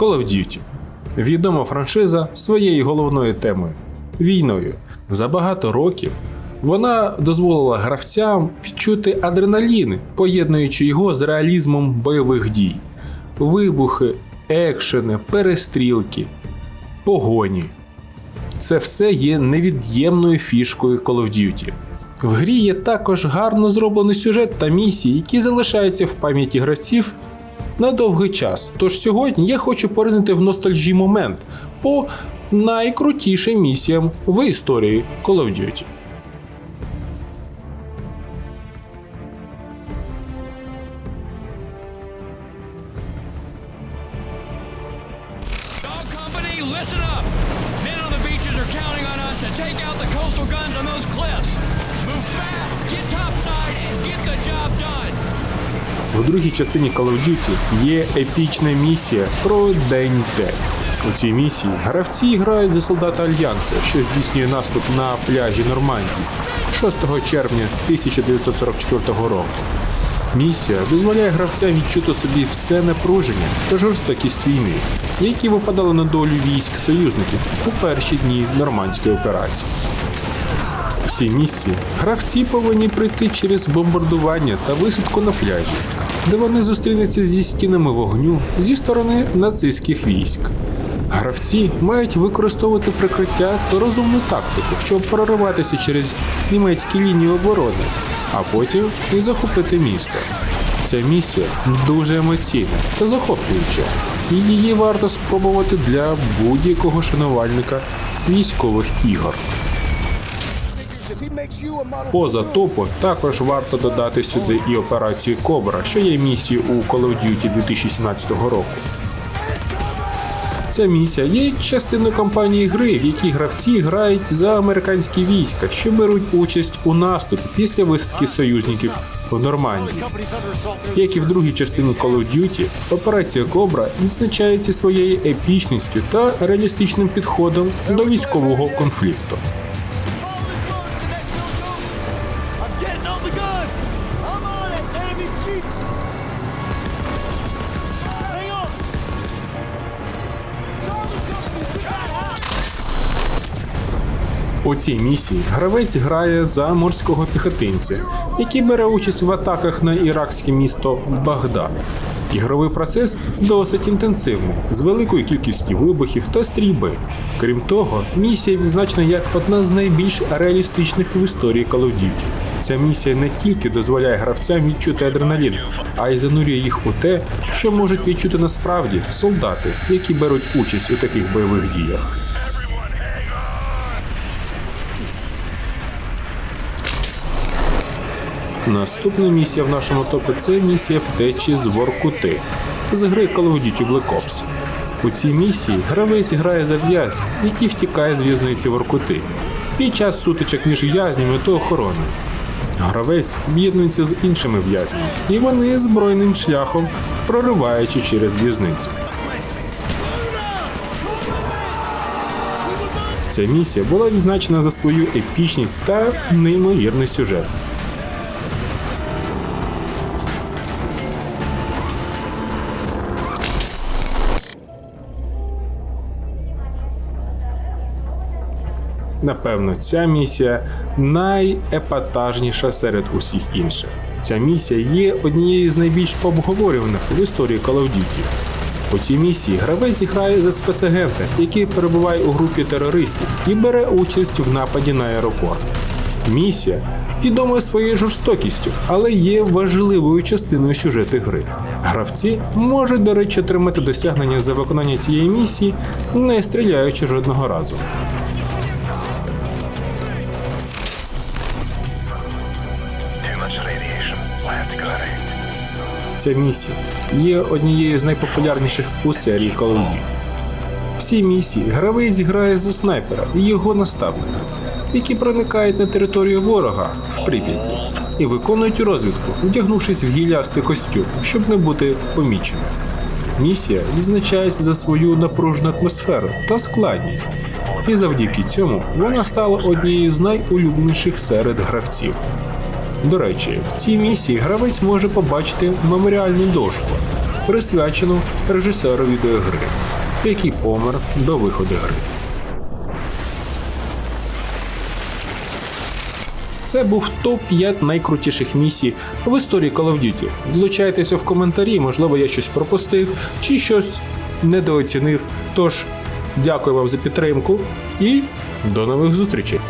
Call of Duty. Відома франшиза своєю головною темою війною. За багато років вона дозволила гравцям відчути адреналін, поєднуючи його з реалізмом бойових дій, вибухи, екшени, перестрілки, погоні. Це все є невід'ємною фішкою Call of Duty. В грі є також гарно зроблений сюжет та місії, які залишаються в пам'яті гравців на довгий час. Тож сьогодні я хочу поринути в ностальжі момент по найкрутішим місіям в історії Call of Duty. Listen up! Men on the beaches are counting on us to take out the coastal guns on those У другій частині Call of Duty є епічна місія про День Д. У цій місії гравці грають за солдата Альянсу, що здійснює наступ на пляжі Нормандії 6 червня 1944 року. Місія дозволяє гравцям відчути собі все напруження та жорстокість війни, які випадали на долю військ союзників у перші дні нормандської операції. В цій місії гравці повинні пройти через бомбардування та висадку на пляжі, де вони зустрінуться зі стінами вогню зі сторони нацистських військ. Гравці мають використовувати прикриття та розумну тактику, щоб прориватися через німецькі лінії оборони, а потім і захопити місто. Ця місія дуже емоційна та захоплююча, і її варто спробувати для будь-якого шанувальника військових ігор. Поза топу також варто додати сюди і операцію Кобра, що є місією у Call of Duty 2017 року. Ця місія є частиною кампанії гри, в якій гравці грають за американські війська, що беруть участь у наступі після висадки союзників в Нормандії. Як і в другій частині Call of Duty, операція Кобра відзначається своєю епічністю та реалістичним підходом до військового конфлікту. У цій місії гравець грає за морського піхотинця, який бере участь в атаках на іракське місто Багдад. Ігровий процес досить інтенсивний, з великою кількістю вибухів та стрільби. Крім того, місія відзначена як одна з найбільш реалістичних в історії Call of Duty. Ця місія не тільки дозволяє гравцям відчути адреналін, а й занурює їх у те, що можуть відчути насправді солдати, які беруть участь у таких бойових діях. Наступна місія в нашому топі це місія втечі з Воркути з гри Call of Duty Black Ops. У цій місії гравець грає за в'язня, який втікає з в'язниці Воркути під час сутичок між в'язнями та охороною. Гравець об'єднується з іншими в'язнями, і вони збройним шляхом прориваючи через в'язницю. Ця місія була відзначена за свою епічність та неймовірний сюжет. Напевно, ця місія найепатажніша серед усіх інших. Ця місія є однією з найбільш обговорюваних в історії Call of Duty. У цій місії гравець грає за спецагента, який перебуває у групі терористів і бере участь в нападі на аеропорт. Місія відома своєю жорстокістю, але є важливою частиною сюжету гри. Гравці можуть, до речі, отримати досягнення за виконання цієї місії, не стріляючи жодного разу. Ця місія є однією з найпопулярніших у серії Call of. В цій місії гравець грає за снайпера і його наставника, які проникають на територію ворога в Прип'яті і виконують розвідку, вдягнувшись в гілястий костюм, щоб не бути поміченим. Місія відзначається за свою напружену атмосферу та складність, і завдяки цьому вона стала однією з найулюбленіших серед гравців. До речі, в цій місії гравець може побачити меморіальну дошку, присвячену режисеру відеогри. який помер до виходу гри. Це був топ-5 найкрутіших місій в історії Call of Duty. Долучайтеся в коментарі, можливо, я щось пропустив чи щось недооцінив. Тож, дякую вам за підтримку і до нових зустрічей!